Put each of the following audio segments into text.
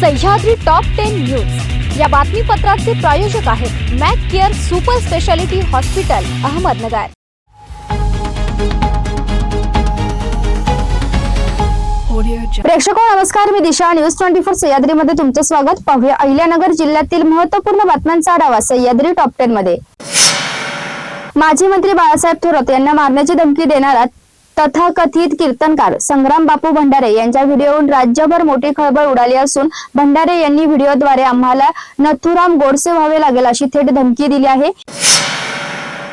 Sahyadri top ten news या बातमीपत्राचे प्रायोजक आहेत Mac care super speciality hospital Ahmednagar. प्रेक्षको नमस्कार. मी दिशा. न्यूज ट्वेंटी फोर सह्याद्रीमध्ये तुमचं स्वागत. पाहूया अहिल्यानगर जिल्ह्यातील महत्त्वपूर्ण बातम्यांचा आढावा सह्याद्री टॉप टेन मध्ये. माजी मंत्री बाळासाहेब थोरात यांना मारण्याची धमकी देणारा तथाकथित कीर्तनकार संग्राम बापू भंडारे यांच्या व्हिडिओवरून राज्यभर मोठी खळबळ उडाली असून भंडारे यांनी व्हिडिओद्वारे आम्हाला नथुराम गोडसे व्हावे लागेल अशी थेट धमकी दिली आहे.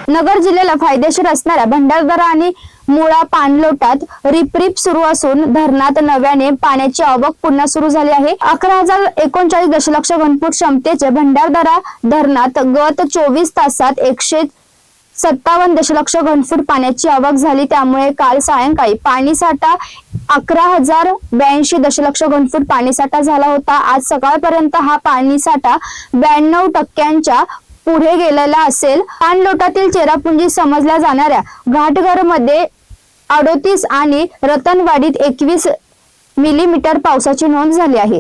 नगर जिल्ह्याला फायदेशीर असणाऱ्या भंडारदरा आणि मुळा पाणलोटात रिपरिप सुरू असून धरणात नव्याने पाण्याची आवक पुन्हा सुरू झाली आहे. अकरा हजार एकोणचाळीस दशलक्ष घनफूट क्षमतेचे भंडारदरा धरणात गत चोवीस तासात एकशे सत्तावन्न दशलक्ष घनफूट पाण्याची आवक झाली. त्यामुळे काल सायंकाळी पाणीसाठा अकरा हजार ब्याऐंशी दशलक्ष घनफूट पाणीसाठा झाला होता. आज सकाळपर्यंत हा पाणीसाठा ब्याण्णव टक्क्यांच्या पुढे गेलेला असेल. पाणलोटातील चेरापुंजी समजल्या जाणाऱ्या घाटघरमध्ये अडोतीस आणि रतनवाडीत एकवीस मिलीमीटर पावसाची नोंद झाली आहे.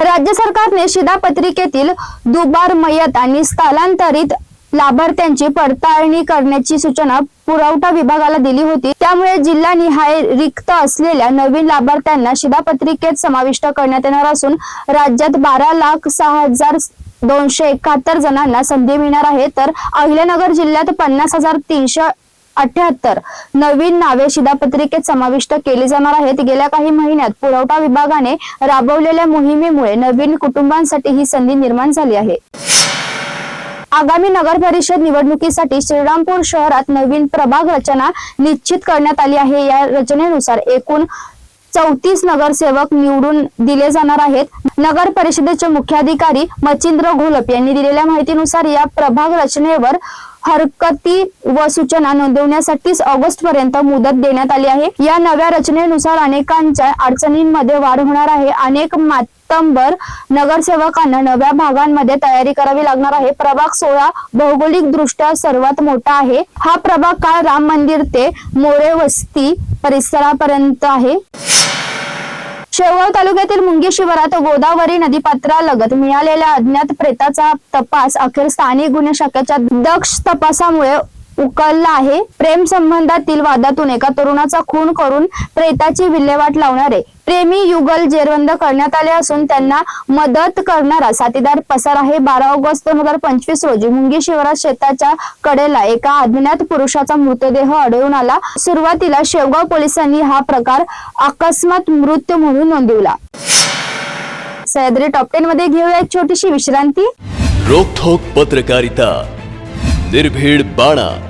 राज्य सरकारने शिधापत्रिकेतील दुबार मयत आणि स्थलांतरित लाभार्थ्यांची पडताळणी करण्याची सूचना पुरवठा विभागाला दिली होती. त्यामुळे जिल्हानिहाय रिक्त असलेल्या नवीन लाभार्थ्यांना शिधापत्रिकेत समाविष्ट करण्यात येणार असून राज्यात बारा लाख सहा हजार दोनशे एकाहत्तर जणांना संधी मिळणार आहे. तर अहिल्यानगर जिल्ह्यात पन्नास हजार तीनशे अठ्याहत्तर नवीन नावे शिधापत्रिकेत समाविष्ट केली जाणार आहेत. गेल्या काही महिन्यात पुरवठा विभागाने राबवलेल्या मोहिमेमुळे नवीन कुटुंबांसाठी ही संधी निर्माण झाली आहे. आगामी नगर परिषद निवडणुकीसाठी श्रीरामपूर शहरात नवीन प्रभाग रचना निश्चित करण्यात आली आहे. या रचनेनुसार एकूण चौतीस नगरसेवक निवडून दिले जाणार आहेत. नगर परिषदेचे मुख्याधिकारी मचिंद्र घोलप यांनी दिलेल्या माहितीनुसार या प्रभाग रचनेवर हरकती व सूचना नोंदवण्यासाठीच ऑगस्ट पर्यंत मुदत देण्यात आली आहे. या नव्या रचनेनुसार अनेकांच्या अडचणींमध्ये वाढ होणार आहे. अनेक सप्टेंबर नगरसेवकांना नव्या भागांमध्ये तयारी करावी लागणार आहे. प्रभाग सोळा भौगोलिक दृष्ट्या सर्वात मोठा आहे. हा प्रभाग काळ राम मंदिर ते मोरे वस्ती परिसरापर्यंत आहे. शेवगाव तालुक्यातील मुंगी शिवारात गोदावरी नदीपात्रालगत मिळालेल्या अज्ञात प्रेताचा तपास अखेर स्थानिक गुन्हे शाखेच्या दक्ष तपासामुळे उकलला आहे. प्रेम संबंधातील वादातून एका तरुणाचा खून करून प्रेताची विल्हेवाट लावणारे प्रेमी युगल जेरबंद करण्यात आले असून त्यांना मदत करणारा साथीदार पसार आहे. बारा ऑगस्ट दोन हजार पंचवीस रोजी मुंगी शिवरात शेताच्या कडेला एका अज्ञात पुरुषाचा मृतदेह आढळून आला. सुरुवातीला शेवगाव पोलिसांनी हा प्रकार अकस्मात मृत्यू म्हणून नोंदवला. सह्याद्री टॉप टेन मध्ये घेऊया एक छोटीशी विश्रांती. रोखोक पत्रकारिता. निर्भीड बाणा.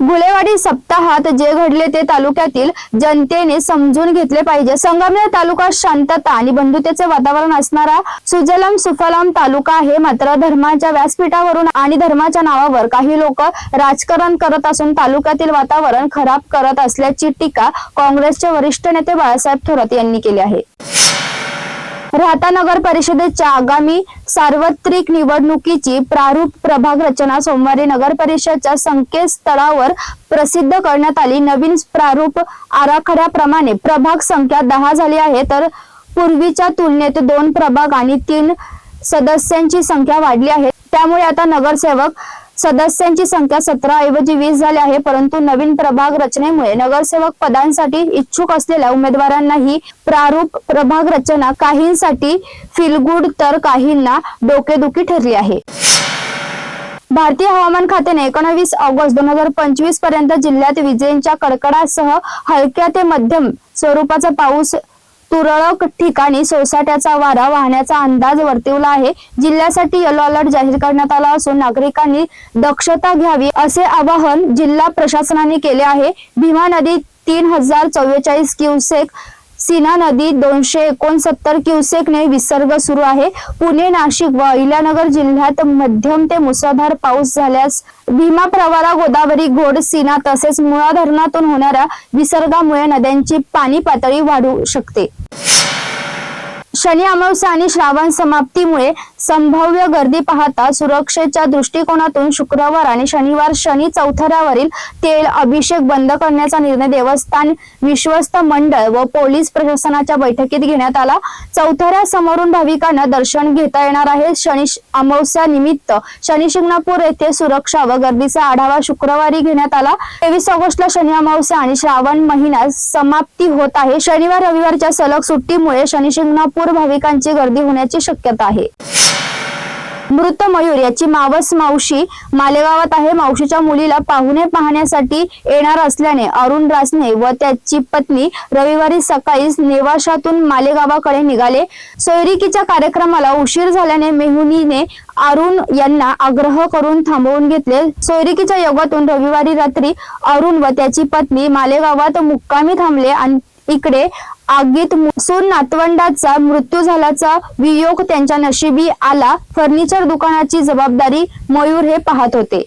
गुलेवाडी सप्ताहात जे घडले ते तालुक्यातील जनतेने समजून घेतले पाहिजे. संगमनेर तालुका शांतता आणि बंधुतेचे वातावरण असणारा सुजलम सुफलम तालुका आहे मात्र धर्माच्या व्यासपीठावरून आणि धर्माच्या नावावर काही लोक राजकारण करत असून तालुक्यातील वातावरण खराब करत असल्याची टीका काँग्रेसचे वरिष्ठ नेते बाळासाहेब थोरात यांनी केली आहे. राहता नगर परिषदेच्या आगामी सार्वत्रिक निवडणुकीची प्रारूप प्रभाग रचना सोमवारी नगर परिषदच्या संकेतस्थळावर प्रसिद्ध करण्यात आली. नवीन प्रारूप आराखड्याप्रमाणे प्रभाग संख्या दहा झाली आहे. तर पूर्वीच्या तुलनेत दोन प्रभाग आणि तीन सदस्यांची संख्या वाढली आहे. त्यामुळे आता नगरसेवक सदस्यांची संख्या सतरा ऐवजी वीस झाली आहे परंतु नवीन प्रभाग रचनेमुळे नगरसेवक पदांसाठी इच्छुक असलेल्या उमेदवारांनाही प्रारूप प्रभाग रचना काहींसाठी फिलगुड तर काहींना डोकेदुखी ठरली आहे. भारतीय हवामान खात्याने एकोणावीस ऑगस्ट दोन हजार पंचवीसपर्यंत जिल्ह्यात विजेंच्या कडकडासह हलक्या ते मध्यम स्वरूपाचा पाऊस तुरळक ठिकाणी सोसाट्याचा वारा वाहण्याचा अंदाज वर्तवला आहे. जिल्ह्यासाठी येलो अलर्ट जाहीर करण्यात आला असून नागरिकांनी दक्षता घ्यावी असे आवाहन जिल्हा प्रशासनाने केले आहे. भीमा नदी तीन हजार चव्वेचाळीस क्युसेक सीना नदी दोनशे एकोणसत्तर क्युसेकने विसर्ग सुरू आहे. पुणे नाशिक व अहिल्यानगर जिल्ह्यात मध्यम ते मुसळधार पाऊस झाल्यास भीमा प्रवारा गोदावरी घोड सीना तसेच मुळा धरणातून होणाऱ्या विसर्गामुळे नद्यांची पाणी पातळी वाढू शकते. शनी अमावस्या आणि श्रावण समाप्तीमुळे संभाव्य गर्दी पाहता सुरक्षेच्या दृष्टिकोनातून शुक्रवार आणि शनिवार शनी चौथऱ्यावरील तेल अभिषेक बंद करण्याचा निर्णय देवस्थान विश्वस्त मंडळ व पोलीस प्रशासनाच्या बैठकीत घेण्यात आला. चौथऱ्या समोरून भाविकांना दर्शन घेता येणार आहे. शनी अमावस्या निमित्त शनी शिंगणापूर येथे सुरक्षा व गर्दीचा आढावा शुक्रवारी घेण्यात आला. तेवीस ऑगस्टला शनी अमावस्या आणि श्रावण महिन्यात समाप्ती होत आहे. शनिवार रविवारच्या सलग सुट्टीमुळे शनी शिंगणापूर भाविकांची गर्दी होण्याची शक्यता आहे. मृत मयूर याची मावस मावशी मालेगावात आहे. मावशीच्या मुलीला पाहुणे पाहण्यासाठी येणार असल्याने अरुण रासने व त्याची पत्नी रविवारी सकाळी नेवाशातून मालेगावाकडे निघाले. सोयरिकीच्या कार्यक्रमाला उशीर झाल्याने मेहुनीने अरुण यांना आग्रह करून थांबवून घेतले. सोयरिकीच्या योगातून रविवारी रात्री अरुण व त्याची पत्नी मालेगावात मुक्कामी थांबले आणि इकडे आगीत सून नातवंडाचा मृत्यू झाल्याचा वियोग त्यांच्या नशिबी आला. फर्निचर दुकानाची जबाबदारी मयूर हे पाहत होते.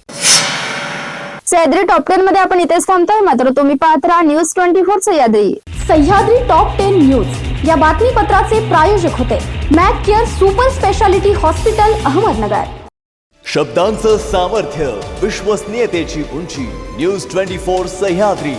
सह्याद्री टॉप टेन मध्ये आपण इथेच थांबतोय. मात्र तुम्ही पाहत राहा news twenty four Sahyadri Sahyadri top ten news या बातमीपत्राचे प्रायोजक होते. Mac care super speciality hospital Ahmednagar. शब्दांचं सामर्थ्य विश्वसनीयतेची उंची. News twenty four Sahyadri.